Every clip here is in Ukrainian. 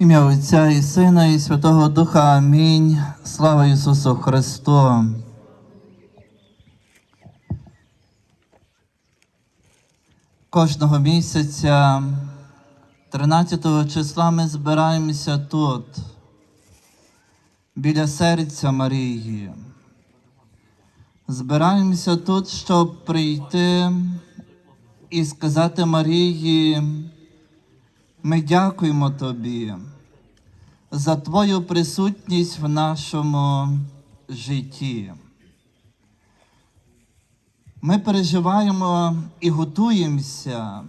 Ім'я Отця і Сина, і Святого Духа. Амінь. Слава Ісусу Христу. Кожного місяця, 13 числа, ми збираємося тут, біля серця Марії. Збираємося тут, щоб прийти і сказати Марії, ми дякуємо тобі за твою присутність в нашому житті. Ми переживаємо і готуємося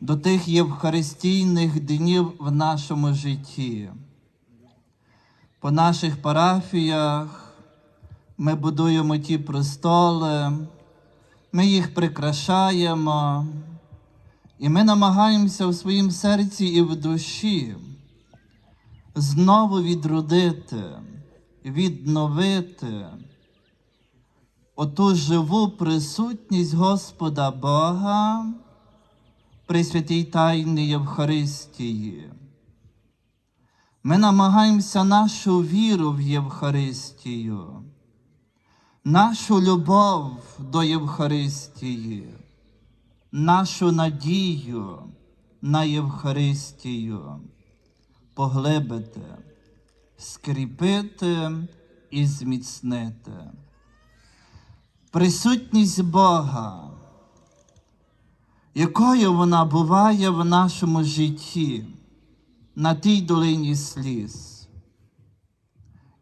до тих євхаристійних днів в нашому житті. По наших парафіях ми будуємо ті престоли, ми їх прикрашаємо, і ми намагаємося в своїм серці і в душі знову відродити, відновити оту живу присутність Господа Бога при святій Тайні Євхаристії. Ми намагаємося нашу віру в Євхаристію, нашу любов до Євхаристії, нашу надію на Євхаристію поглибити, скріпити і зміцнити. Присутність Бога, якою вона буває в нашому житті, на тій долині сліз.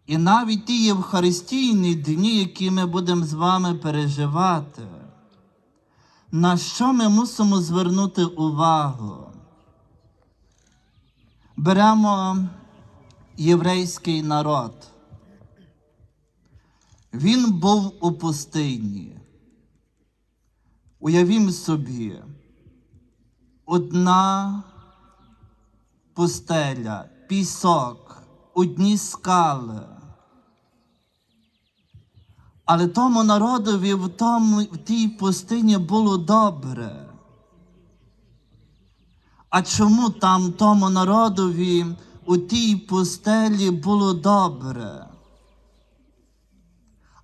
І навіть ті Євхаристійні дні, які ми будемо з вами переживати, на що ми мусимо звернути увагу? Беремо єврейський народ. Він був у пустині. Уявім собі, одна пустеля, пісок, одні скали. Але тому народові в, тому, в тій пустині було добре. А чому там тому народові у тій пустелі було добре?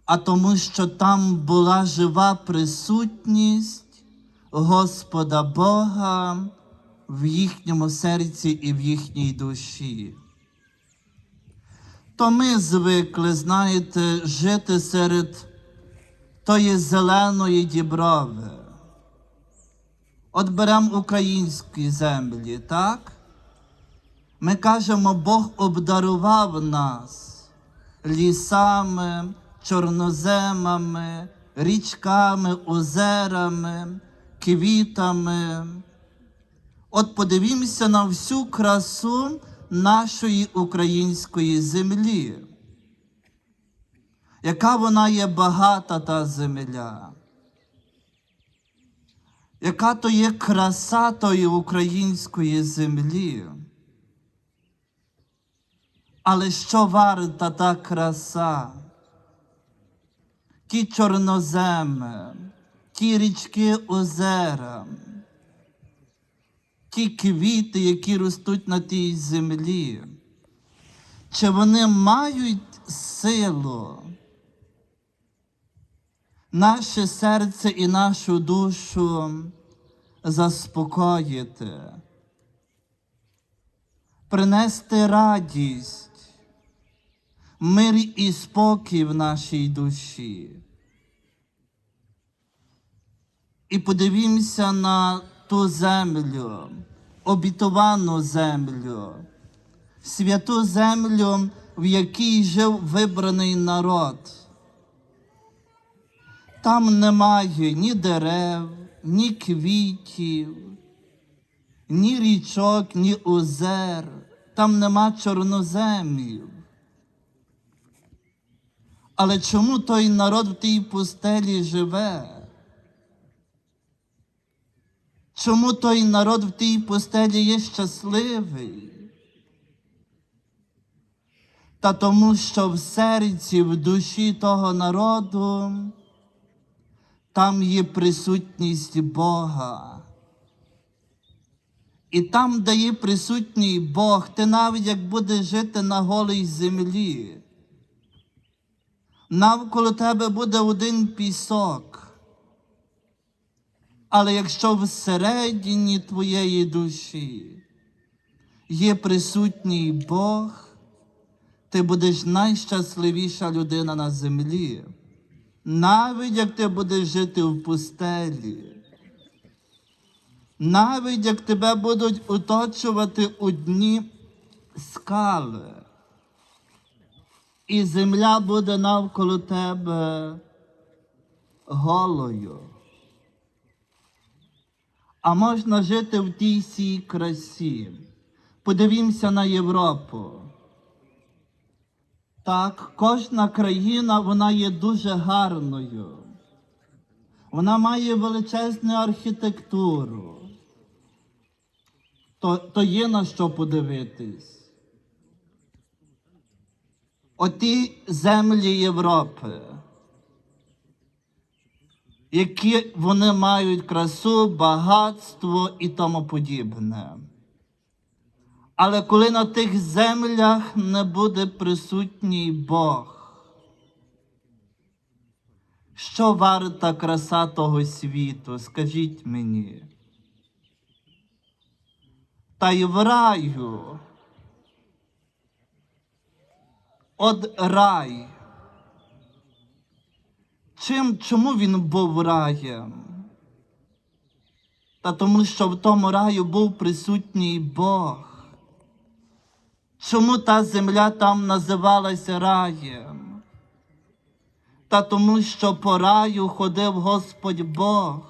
А тому, що там була жива присутність Господа Бога в їхньому серці і в їхній душі. То ми звикли, знаєте, жити серед тої зеленої діброви. От беремо українські землі, так? Ми кажемо, Бог обдарував нас лісами, чорноземами, річками, озерами, квітами. От подивімося на всю красу нашої української землі. Яка вона є багата та земля? Яка то є краса тої української землі? Але що варта та краса? Ті чорноземи, ті річки озера, ті квіти, які ростуть на тій землі, чи вони мають силу наше серце і нашу душу заспокоїти, принести радість, мир і спокій в нашій душі. І подивімося на ту землю, обітовану землю, святу землю, в якій жив вибраний народ. Там немає ні дерев, ні квітів, ні річок, ні озер, там нема чорноземів. Але чому той народ в тій пустелі живе? Чому той народ в тій пустелі є щасливий? Та тому, що в серці, в душі того народу там є присутність Бога. І там, де є присутній Бог, ти навіть як будеш жити на голій землі, навколо тебе буде один пісок. Але якщо всередині твоєї душі є присутній Бог, ти будеш найщасливіша людина на землі, навіть як ти будеш жити в пустелі. Навіть як тебе будуть оточувати одні скали, і земля буде навколо тебе голою. А можна жити в тій сій красі. Подивімося на Європу. Так, кожна країна вона є дуже гарною. Вона має величезну архітектуру. То, то є на що подивитись. Оті землі Європи, які вони мають красу, багатство і тому подібне. Але коли на тих землях не буде присутній Бог, що варта краса того світу, скажіть мені. Та й в раю. От рай. Чим, чому він був раєм? Та тому, що в тому раю був присутній Бог. Чому та земля там називалася раєм? Та тому, що по раю ходив Господь Бог,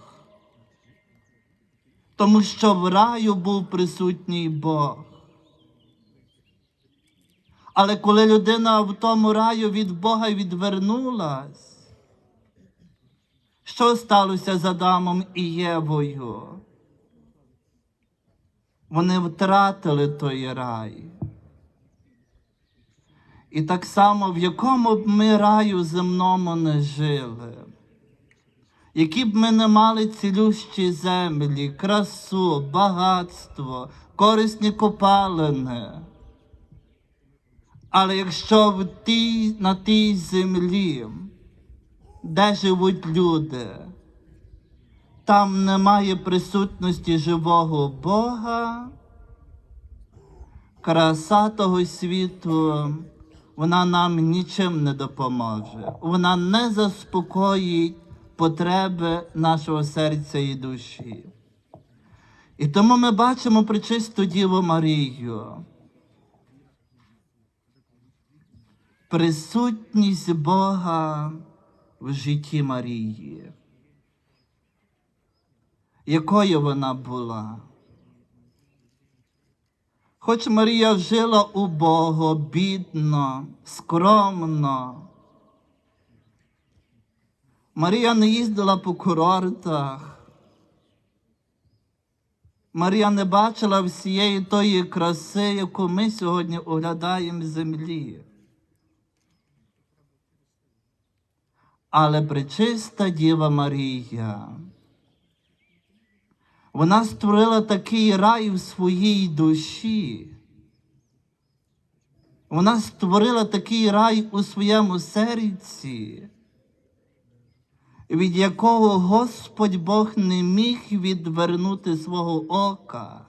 тому що в раю був присутній Бог. Але коли людина в тому раю від Бога відвернулась, що сталося з Адамом і Євою? Вони втратили той рай. І так само, в якому б ми раю земному не жили, які б ми не мали цілющі землі, красу, багатство, корисні копалини. Але якщо в тій, на тій землі, де живуть люди, там немає присутності живого Бога, краса того світу, вона нам нічим не допоможе. Вона не заспокоїть потреби нашого серця і душі. І тому ми бачимо причисту Діву Марію. Присутність Бога в житті Марії. Якою вона була? Хоч Марія жила убого, бідно, скромно. Марія не їздила по курортах. Марія не бачила всієї тої краси, яку ми сьогодні оглядаємо в землі. Але пречиста Діва Марія. Вона створила такий рай в своїй душі. Вона створила такий рай у своєму серці, від якого Господь Бог не міг відвернути свого ока.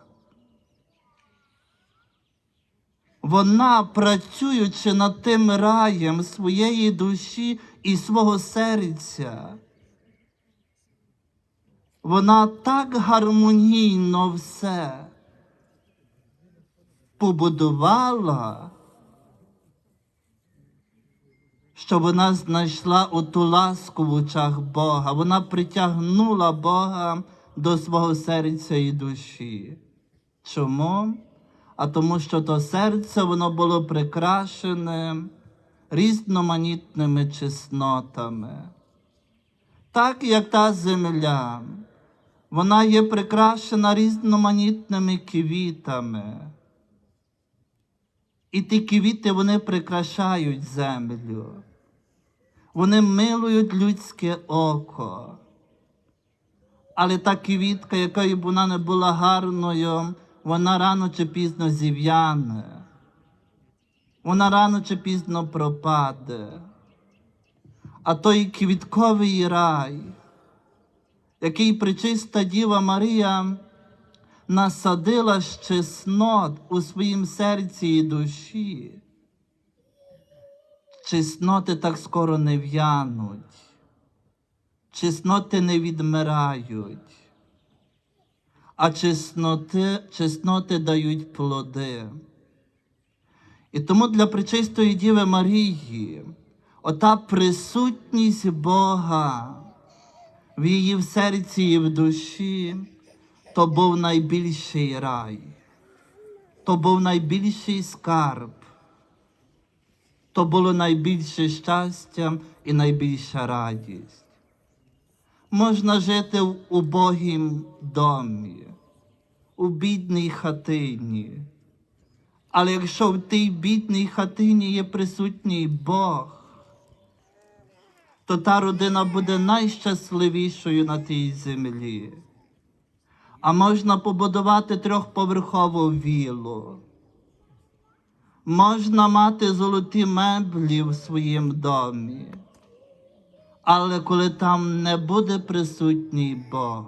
Вона, працюючи над тим раєм своєї душі і свого серця, вона так гармонійно все побудувала, що вона знайшла оту ласку в очах Бога. Вона притягнула Бога до свого серця і душі. Чому? А тому, що то серце воно було прикрашене різноманітними чеснотами. Так як та земля, вона є прикрашена різноманітними квітами. І ті квіти вони прикрашають землю. Вони милують людське око. Але та квітка, якою б вона не була гарною, вона рано чи пізно зів'яне, вона рано чи пізно пропаде. А той квітковий рай, який причиста Діва Марія насадила з чеснот у своїм серці і душі, чесноти так скоро не в'януть, чесноти не відмирають, а чесноти, чесноти дають плоди. І тому для пречистої Діви Марії ота присутність Бога в її в серці і в душі, то був найбільший рай, то був найбільший скарб, то було найбільше щастя і найбільша радість. Можна жити в убогім домі, у бідній хатині. Але якщо в тій бідній хатині є присутній Бог, то та родина буде найщасливішою на тій землі. А можна побудувати трьохповерхову віллу. Можна мати золоті меблі в своїм домі. Але коли там не буде присутній Бог,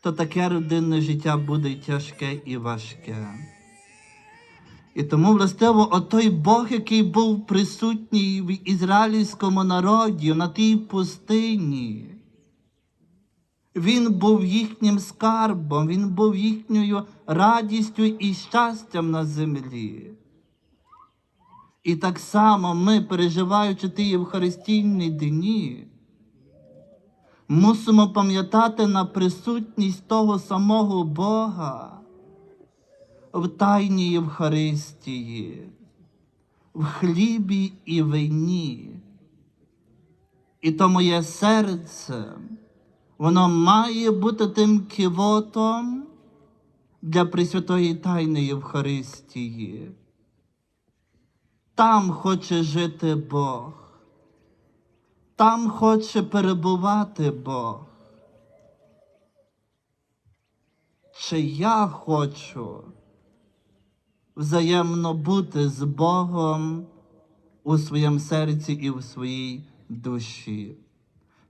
то таке родинне життя буде тяжке і важке. І тому, властиво, отой Бог, який був присутній в ізраїльському народі на тій пустині, він був їхнім скарбом, він був їхньою радістю і щастям на землі. І так само ми, переживаючи ті Євхаристійні дні, мусимо пам'ятати на присутність того самого Бога в тайній Євхаристії, в хлібі і вині. І то моє серце, воно має бути тим кивотом для Пресвятої Тайни Євхаристії. Там хоче жити Бог, там хоче перебувати Бог. Чи я хочу взаємно бути з Богом у своєму серці і в своїй душі,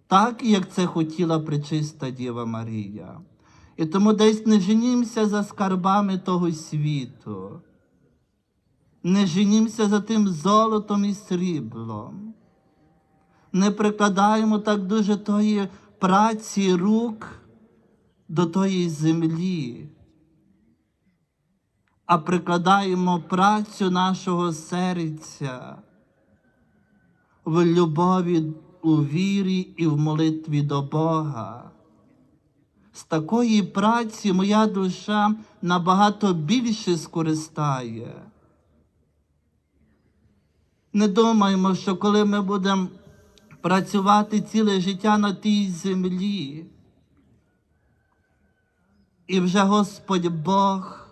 так як це хотіла пречиста Діва Марія. І тому десь не женімося за скарбами того світу, не женімося за тим золотом і сріблом, не прикладаємо так дуже тої праці рук до тої землі а прикладаємо працю нашого серця в любові, у вірі і в молитві до Бога. З такої праці моя душа набагато більше скористає. Не думаємо, що коли ми будемо працювати ціле життя на тій землі, і вже Господь Бог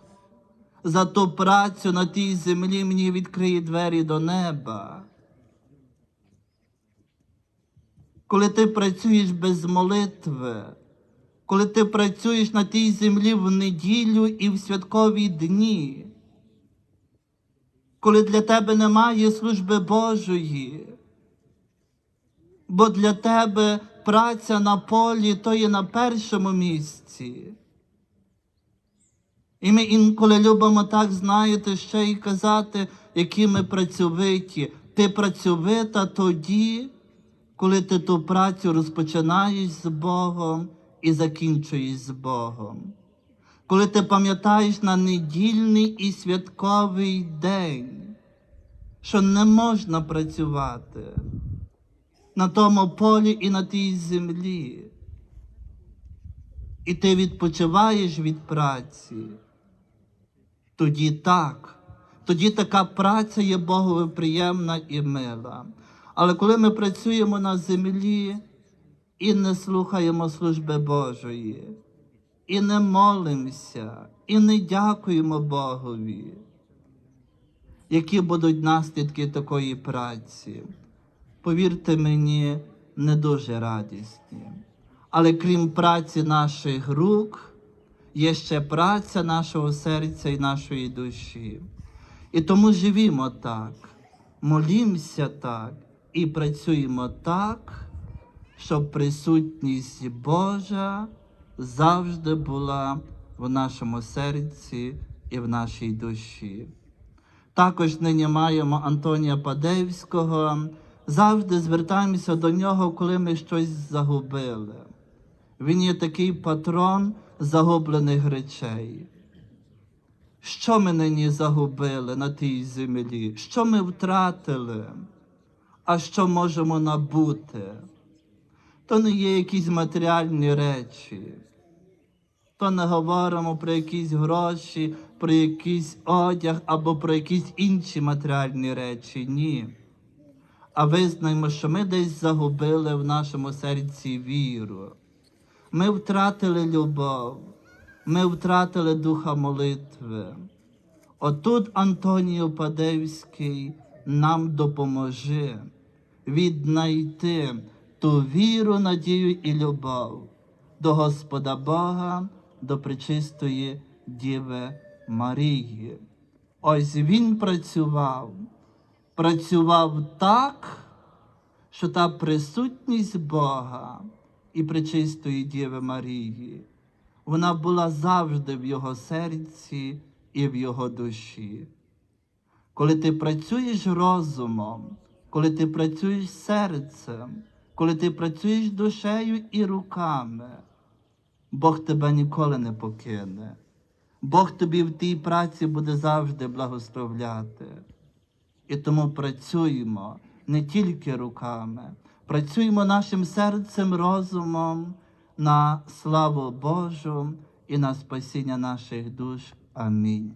за ту працю на тій землі мені відкриє двері до неба. Коли ти працюєш без молитви, коли ти працюєш на тій землі в неділю і в святкові дні, коли для тебе немає служби Божої, бо для тебе праця на полі то є на першому місці. І ми інколи любимо так, знаєте, ще й казати, які ми працьовиті. Ти працьовита тоді, коли ти ту працю розпочинаєш з Богом і закінчуєш з Богом. Коли ти пам'ятаєш на недільний і святковий день, що не можна працювати на тому полі і на тій землі. І ти відпочиваєш від праці тоді так, тоді така праця є Богові приємна і мила. Але коли ми працюємо на землі і не слухаємо служби Божої, і не молимося, і не дякуємо Богові, які будуть наслідки такої праці, повірте мені, не дуже радісні. Але крім праці наших рук, є ще праця нашого серця і нашої душі. І тому живімо так, молімося так і працюємо так, щоб присутність Божа завжди була в нашому серці і в нашій душі. Також нині маємо Антонія Падевського. Завжди звертаємося до нього, коли ми щось загубили. Він є такий патрон загублених речей. Що ми нині загубили на тій землі? Що ми втратили? А що можемо набути? То не є якісь матеріальні речі. То не говоримо про якісь гроші, про якийсь одяг або про якісь інші матеріальні речі. Ні. А визнаємо, що ми десь загубили в нашому серці віру. Ми втратили любов, ми втратили духа молитви. Отут Антонію Падевський нам допоможе віднайти ту віру, надію і любов до Господа Бога, до пречистої Діви Марії. Ось він працював, працював так, що та присутність Бога і пречистої Діви Марії, вона була завжди в його серці і в його душі. Коли ти працюєш розумом, коли ти працюєш серцем, коли ти працюєш душею і руками, Бог тебе ніколи не покине. Бог тобі в тій праці буде завжди благословляти. І тому працюємо не тільки руками, працюємо нашим серцем, розумом на славу Божу і на спасіння наших душ. Амінь.